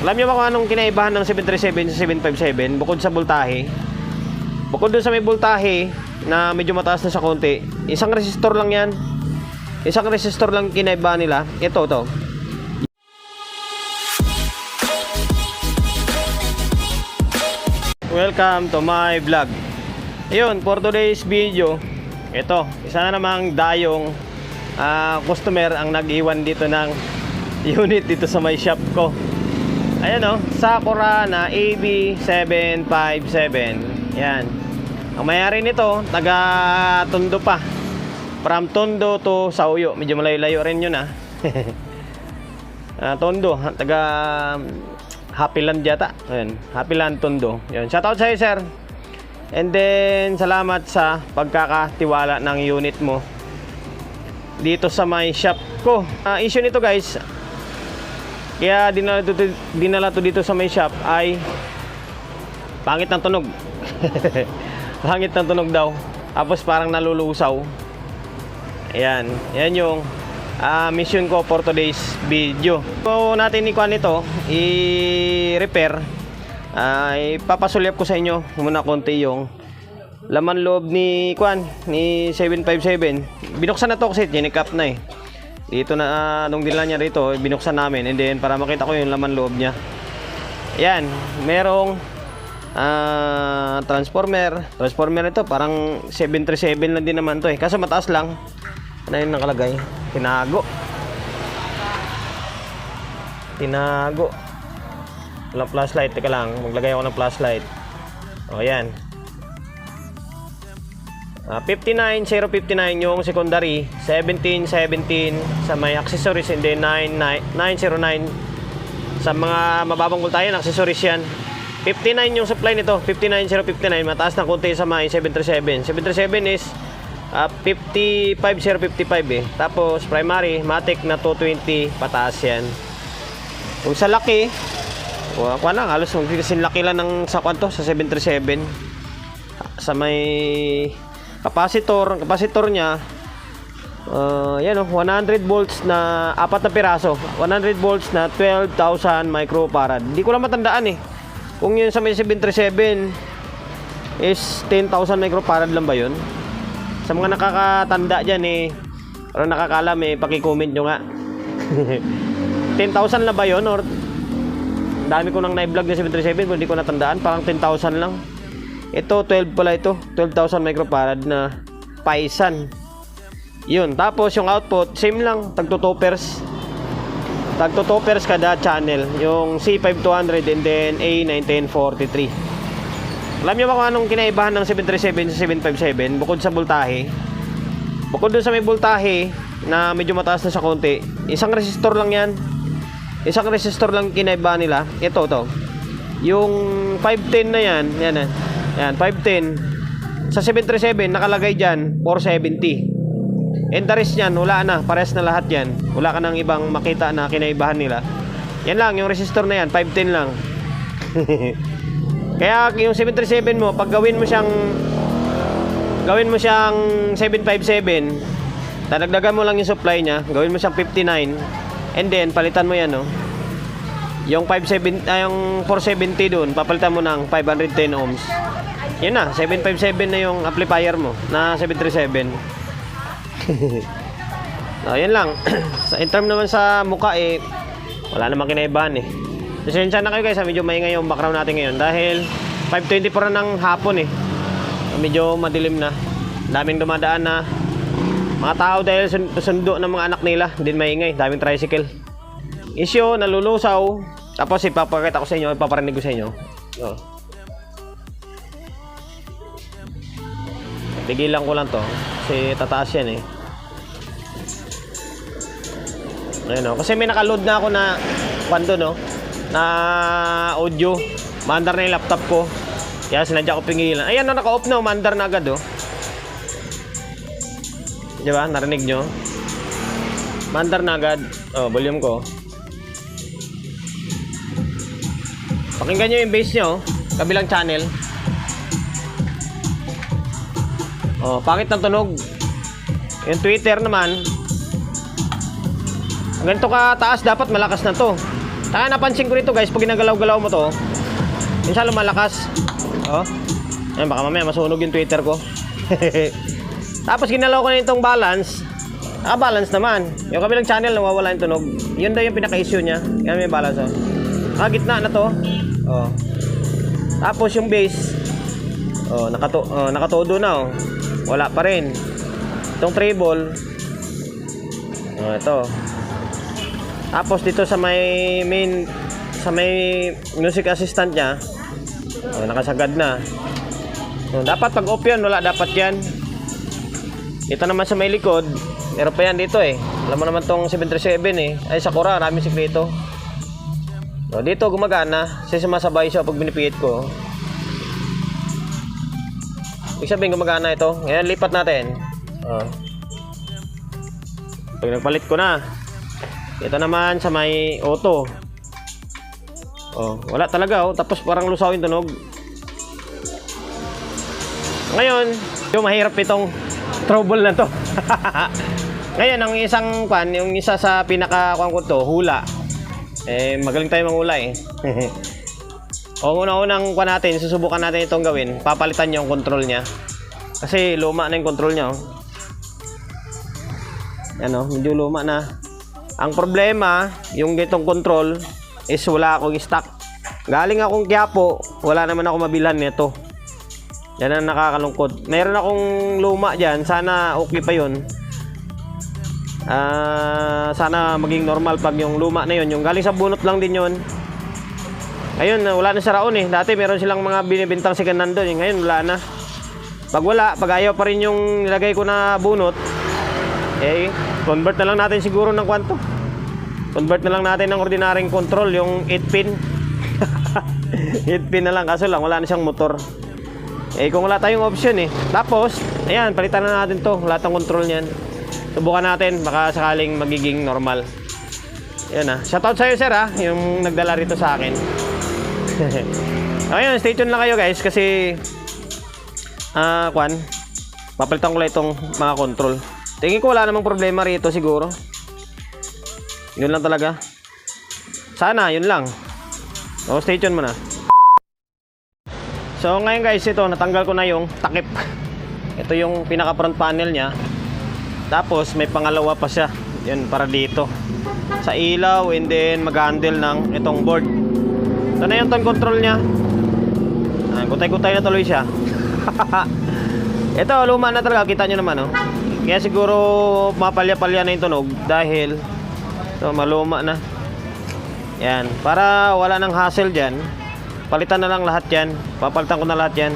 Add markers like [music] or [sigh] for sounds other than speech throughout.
Alam niyo ba kung anong kinaibahan ng 737 sa 757 bukod sa voltahe? Bukod dun sa may voltahe na medyo mataas na sa konti, isang resistor lang yan. Isang resistor lang kinaibahan nila. Ito, to. Welcome to my vlog. Ayun, for today's video, ito, isa na namang dayong ah, customer ang nag-iwan dito ng [laughs] unit dito sa may shop ko. Ayan o, Sakura na AB757. Yan. Ang mayari nito, taga Tondo pa. From Tondo to Sauyo. Medyo malayo-layo rin yun ah. [laughs] Ah, Tondo, taga Happy Land yata. Ayan, Happy Land Tondo. Yan. Shoutout sa'yo, sir. And then, salamat sa pagkakatiwala ng unit mo dito sa my shop ko. Ah, issue nito guys, kaya dinala to, dinala to dito sa may shop ay pangit ng tunog. [laughs] pangit ng tunog daw. Tapos parang nalulusaw. Ayan. Yan yung ah, mission ko for today's video. So natin ikuan ito, i-repair. Ay papasulyap ko sa inyo muna konti yung laman loob ni Kwan ni 757. Binuksan na to kasi ginikap na eh. Dito na ah, nung dinala niya rito, binuksan namin and then para makita ko yung laman loob niya. Yan, merong ah, transformer. Transformer ito parang 737 lang din naman to eh. Kaso mataas lang. Ano yung nakalagay? Tinago. Tinago. Walang flashlight. Teka lang, maglagay ako ng flashlight. O, yan. Ah, 59, 059 yung secondary, 17, 17 sa may accessories and then 9, 909 sa mga mababang ng accessories yan. 59 yung supply nito, 59, 059, mataas na konti sa may 737. 737 is ah, 55, 055 eh. Tapos primary, matic na 220, pataas yan. Kung sa laki, o, ako na, halos magkikasin laki lang ng sa kwanto, sa 737 sa may capacitor, ang capacitor niya uh, yan o, 100 volts na apat na piraso. 100 volts na 12,000 microfarad. Hindi ko lang matandaan eh. Kung yun sa may 737 is 10,000 microfarad lang ba yun? Sa mga nakakatanda dyan eh pero nakakalam eh paki-comment nyo nga. [laughs] 10,000 na ba yun or? Dami ko nang na-vlog na 737 kung hindi ko natandaan parang 10,000 lang ito 12 pala ito. 12,000 microfarad na paisan. Yun tapos yung output same lang tagto toppers tagto toppers kada channel. Yung C5200 and then A1943 alam niyo ba kung anong kinaibahan ng 737 sa 757 bukod sa voltahe bukod dun sa may voltahe na medyo mataas na sa konti isang resistor lang yan. Isang resistor lang kinaibahan nila. Ito to yung 510 na yan yan ah. Yan 510 sa 737 nakalagay dyan 470 and the rest yan wala na. Pares na lahat yan. Wala ka nang ibang makita na kinaibahan nila. Yan lang yung resistor na yan 510 lang. [laughs] Kaya yung 737 mo pag gawin mo siyang gawin mo siyang 757 dadagdagan mo lang yung supply niya gawin mo siyang 59 and then palitan mo yan no yung 57 ah, yung 470 doon papalitan mo ng 510 ohms yun na 757 na yung amplifier mo na 737 no, [laughs] yun lang [clears throat] sa in term naman sa muka eh wala namang kinaibahan eh Pasensya na kayo guys, medyo maingay yung background natin ngayon dahil 5.20 pa rin ng hapon eh. Medyo madilim na. Daming dumadaan na mga tao dahil sun- sundo ng mga anak nila, din maingay, daming tricycle. Isyo, nalulusaw. Tapos ipapakita ko sa inyo, ipaparinig ko sa inyo. Oh. Tigilan ko lang to. Kasi tataas yan eh. Ayun o. Kasi may nakaload na ako na kwando no. Na audio. Mandar na yung laptop ko. Kaya sinadya ko pingilan. Ayan na naka-off na. Mandar na agad oh. Di ba? Narinig nyo? Mandar na agad. Oh, volume ko. Pakinggan nyo yung bass nyo. Kabilang channel. Oh, pangit ng tunog. Yung Twitter naman, ganito ka taas dapat malakas na to. Taka napansin ko rito guys, pag ginagalaw-galaw mo to, minsan lumalakas. Oh. Ayun, baka mamaya masunog yung Twitter ko. [laughs] Tapos ginalaw ko na itong balance. Naka-balance naman. Yung kabilang channel nawawala yung tunog. Yun daw yung pinaka-issue niya. Yan may balance oh. Ah, gitna na to. Oh. Tapos yung base. Oh, nakato oh, nakatodo na oh. Wala pa rin. Itong treble. Oh, ito. Tapos dito sa may main sa may music assistant niya. Oh, nakasagad na. Oh, dapat pag off yan, wala dapat yan. Ito naman sa may likod, meron pa yan dito eh. Alam mo naman tong 737 eh. Ay, Sakura, maraming sikreto. So, dito gumagana. Kasi sumasabay siya pag binipihit ko. Ibig sabihin gumagana ito. Ngayon, lipat natin. Oh. Pag nagpalit ko na. Ito naman sa may auto. Oh, wala talaga oh. Tapos parang lusaw yung tunog. Ngayon, yung mahirap itong [laughs] trouble na to. [laughs] Ngayon, ang isang pan, yung isa sa pinaka kwan ko to, hula. Eh, magaling tayo manghula eh. [laughs] o una-unang kwan natin, susubukan natin itong gawin. Papalitan niyo yung control niya. Kasi luma na yung control niya. Ano, medyo luma na. Ang problema, yung gitong control is wala akong stock. Galing akong Quiapo, wala naman ako mabilhan nito. Yan ang nakakalungkot. Meron akong luma dyan. Sana okay pa yun. Ah, sana maging normal pag yung luma na yun. Yung galing sa bunot lang din yun. Ngayon, wala na sa raon eh. Dati meron silang mga binibintang siganan doon. Eh. Ngayon, wala na. Pag wala, pag ayaw pa rin yung nilagay ko na bunot, eh, convert na lang natin siguro ng kwanto. Convert na lang natin ng ordinaryong control, yung 8-pin. 8-pin [laughs] na lang, kaso lang, wala na siyang motor. Eh kung wala tayong option eh. Tapos, ayan, palitan na natin to. Lahat ng control niyan. Subukan natin, baka sakaling magiging normal. Yan ah. Shoutout sa'yo sir ah, yung nagdala rito sa akin. [laughs] Ayun, stay tuned lang kayo guys kasi ah, kwan, papalitan ko lang itong mga control. Tingin ko wala namang problema rito siguro. Yun lang talaga. Sana, yun lang. O, stay tuned muna. So ngayon guys, ito natanggal ko na yung takip. Ito yung pinaka front panel niya. Tapos may pangalawa pa siya. Yan para dito. Sa ilaw and then mag-handle ng itong board. Ito na yung control niya. Ah, gutay-gutay na tuloy siya. [laughs] ito luma na talaga, kita nyo naman oh. Kaya siguro mapalya-palya na yung tunog dahil ito maluma na. Yan, para wala nang hassle diyan palitan na lang lahat yan. Papalitan ko na lahat yan.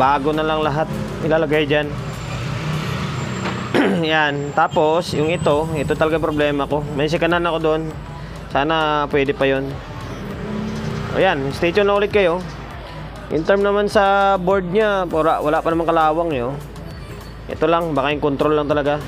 Bago na lang lahat ilalagay dyan. [clears throat] Yan. Tapos yung ito ito talaga problema ko. May sikanan ako doon. Sana pwede pa yon o yan stay tuned ulit kayo. In term naman sa board nya wala, wala pa naman kalawang yun ito lang baka yung control lang talaga.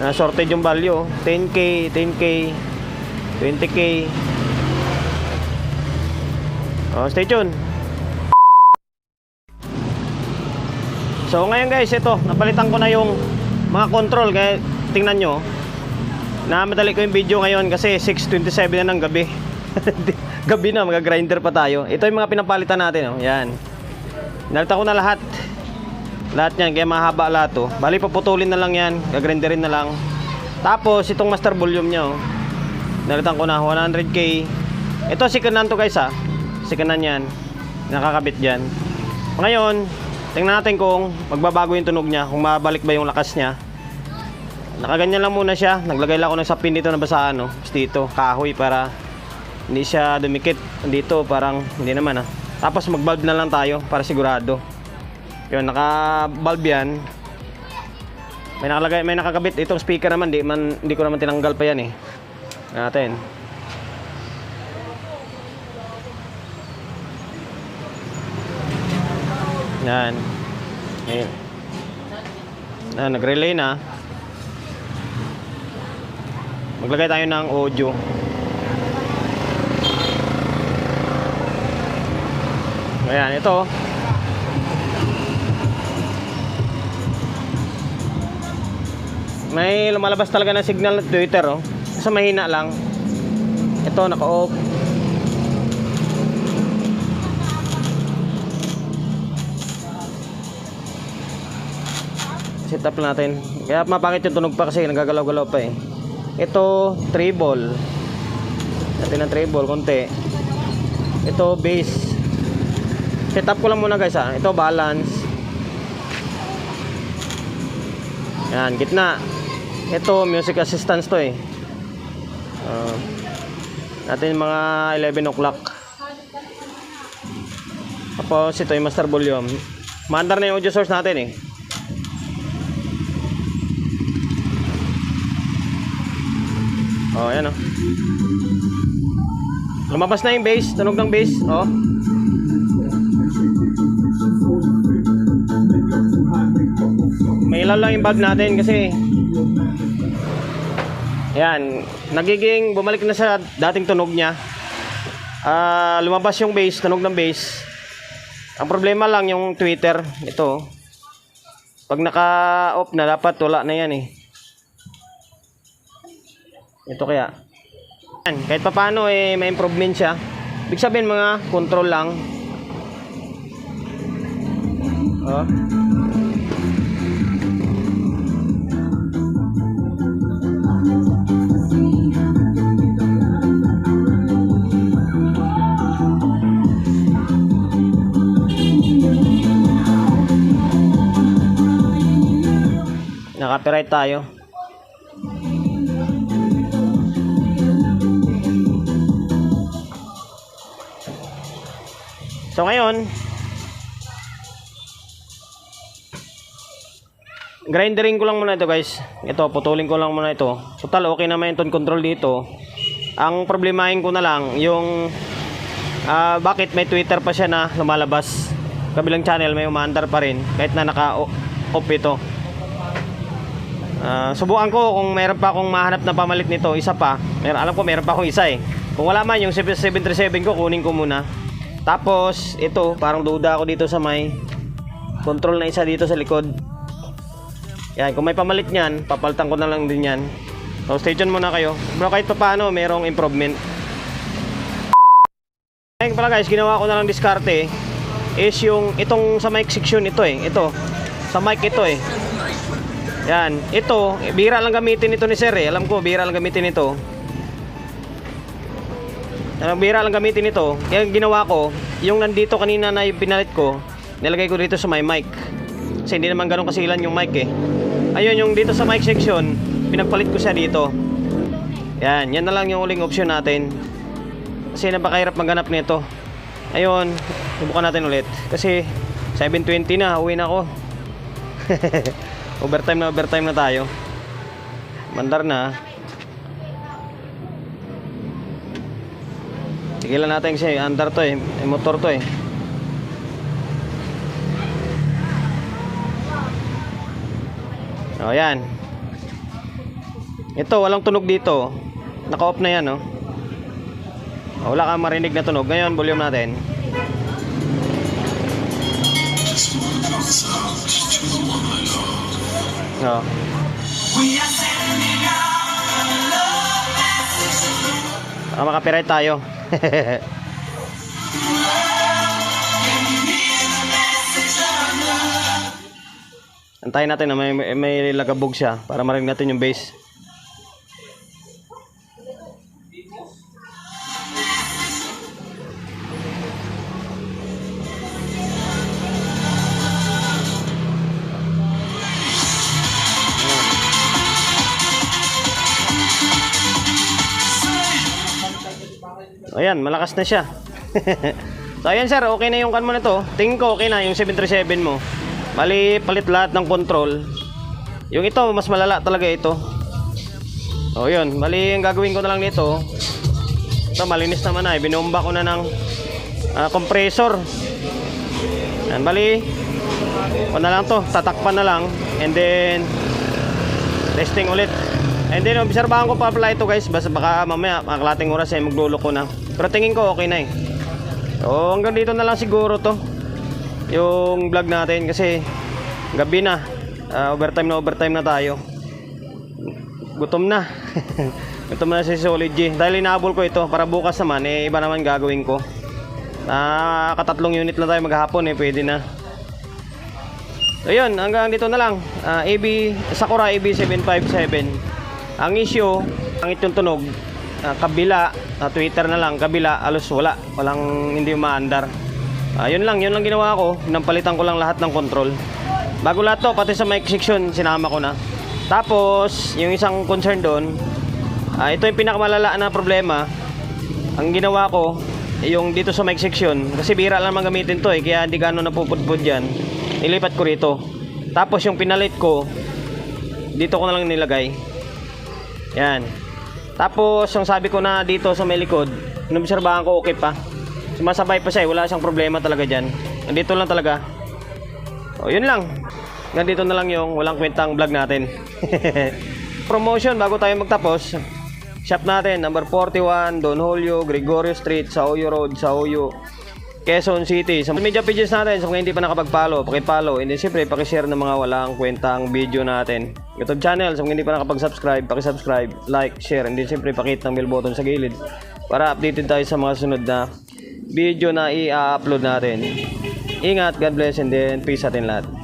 Na sorted yung value 10k 10k 20k oh, stay tuned. So ngayon guys ito napalitan ko na yung mga control kaya tingnan nyo namadali ko yung video ngayon kasi 6.27 na ng gabi [laughs] gabi na mga grinder pa tayo ito yung mga pinapalitan natin oh. yan nalitan ko na lahat lahat yan kaya mahaba lahat oh. bali paputulin na lang yan gagrinderin na lang tapos itong master volume nya oh Nalitan ko na 100k. Ito si kanan to guys ha. Si kanan yan. Nakakabit dyan. Ngayon, tingnan natin kung magbabago yung tunog niya. Kung mabalik ba yung lakas niya. Nakaganyan lang muna siya. Naglagay lang ako ng sapin dito na basa ano. Dito, kahoy para hindi siya dumikit. Dito parang hindi naman ha. Tapos mag-bulb na lang tayo para sigurado. Yun, naka-bulb yan. May nakalagay, may nakakabit itong speaker naman, di man hindi ko naman tinanggal pa yan eh natin yan Ayan. na nag-relay na maglagay tayo ng audio ayan ito may lumalabas talaga ng signal ng Twitter oh. Sa mahina lang. Ito naka-off. Set up natin. Kaya mapakit yung tunog pa kasi nagagalaw-galaw pa eh. Ito treble. Natin ang treble konti. Ito bass. Set up ko lang muna guys ha. Ito balance. Yan, gitna. Ito, music assistance to eh. Ah, natin mga 11 o'clock. Tapos ito yung master volume. Maandar na yung audio source natin eh. Oh, yan oh. Lumabas na yung bass, tunog ng bass, oh. May ilaw lang yung bag natin kasi Yan, nagiging bumalik na sa dating tunog niya. Ah, lumabas yung bass, tunog ng bass. Ang problema lang yung Twitter, ito. Pag naka-off na dapat wala na yan eh. Ito kaya. Yan, kahit pa paano eh may improvement siya. Ibig sabihin mga control lang. Oh. Naka-copyright tayo. So ngayon, grindering ko lang muna ito guys. Ito, putulin ko lang muna ito. Total, okay naman yung tone control dito. Ang problemahin ko na lang, yung ah, bakit may Twitter pa siya na lumalabas. Kabilang channel may umaandar pa rin kahit na naka-off ito. Ah, subukan ko kung meron pa akong mahanap na pamalit nito, isa pa. Meron, alam ko meron pa akong isa eh. Kung wala man yung 737 ko, kunin ko muna. Tapos, ito, parang duda ako dito sa may control na isa dito sa likod. Yan, kung may pamalit niyan, papalitan ko na lang din yan. So, stay tuned muna kayo. Pero kahit pa paano, merong improvement. Ngayon pala guys, ginawa ko na lang diskarte is yung itong sa mic section ito eh. Ito. Sa mic ito eh. Yan. Ito, eh, bira lang gamitin ito ni sir eh. Alam ko, bira lang gamitin ito. Ang bira lang gamitin ito. Kaya ginawa ko, yung nandito kanina na yung pinalit ko, nilagay ko dito sa my mic. Kasi hindi naman ganun kasilan yung mic eh. Ayun, yung dito sa mic section, pinagpalit ko siya dito. Yan, yan na lang yung uling option natin. Kasi napakahirap maghanap nito. Ayun, subukan natin ulit. Kasi 7.20 na, uwi na ako. [laughs] overtime na overtime na tayo. Mandar na. Tigilan natin kasi andar to eh. Motor to eh. O yan. Ito, walang tunog dito. Naka-off na yan, oh. Wala kang marinig na tunog. Ngayon, volume natin. O. Ah, makapiright tayo. Antayin natin na may, may, lagabog siya para marinig natin yung bass. Ayan, malakas na siya. [laughs] so ayan sir, okay na yung kan mo na to. Tingin ko okay na yung 737 mo. Bali, palit lahat ng control. Yung ito, mas malala talaga ito. O yun, bali ang gagawin ko na lang nito. Ito, malinis naman na. Binomba ko na ng ah, compressor. Yan, bali. O na lang to, tatakpan na lang. And then, testing ulit. And then, obserbahan ko pa pala ito guys. Basta baka mamaya, mga kalating oras ay maglulo ko na. Pero tingin ko okay na eh. So, hanggang dito na lang siguro to. Yung vlog natin kasi gabi na. Ah, overtime na overtime na tayo. gutom na. [laughs] gutom na si Solid G. Dahil inaabol ko ito para bukas naman, eh, iba naman gagawin ko. Ah, katatlong unit lang tayo maghapon eh, pwede na. So yun, hanggang dito na lang. Ah, AB, Sakura AB757. Ang issue, ang itong tunog, ah, kabila, ah, Twitter na lang, kabila, alos wala. Walang hindi umaandar. Ah, yun lang, yun lang ginawa ko. Nampalitan ko lang lahat ng control. Bago lahat to, pati sa mic section, sinama ko na. Tapos, yung isang concern doon, ah, ito yung pinakamalala na problema. Ang ginawa ko, yung dito sa mic section, kasi bira lang gamitin to eh, kaya hindi gano'n napupudpud yan. Nilipat ko rito. Tapos yung pinalit ko, dito ko na lang nilagay. Yan. Tapos, yung sabi ko na dito sa may likod, inobserbahan ko okay pa. Sumasabay pa siya, eh, wala siyang problema talaga dyan. Nandito lang talaga. O, yun lang. Nandito na lang yung walang kwentang vlog natin. [laughs] Promotion bago tayo magtapos. Shop natin, number 41, Don Julio, Gregorio Street, Sauyo Road, Sauyo, Quezon City. Sa media pages natin, sa mga hindi pa nakapag-follow, pakipollow. And then siyempre, pakishare ng mga walang kwentang video natin. YouTube channel, sa mga hindi pa nakapag-subscribe, pakisubscribe, like, share. And then siyempre, pakit ng bell button sa gilid para updated tayo sa mga sunod na video na i-upload natin. Ingat, God bless, and then peace sa atin lahat.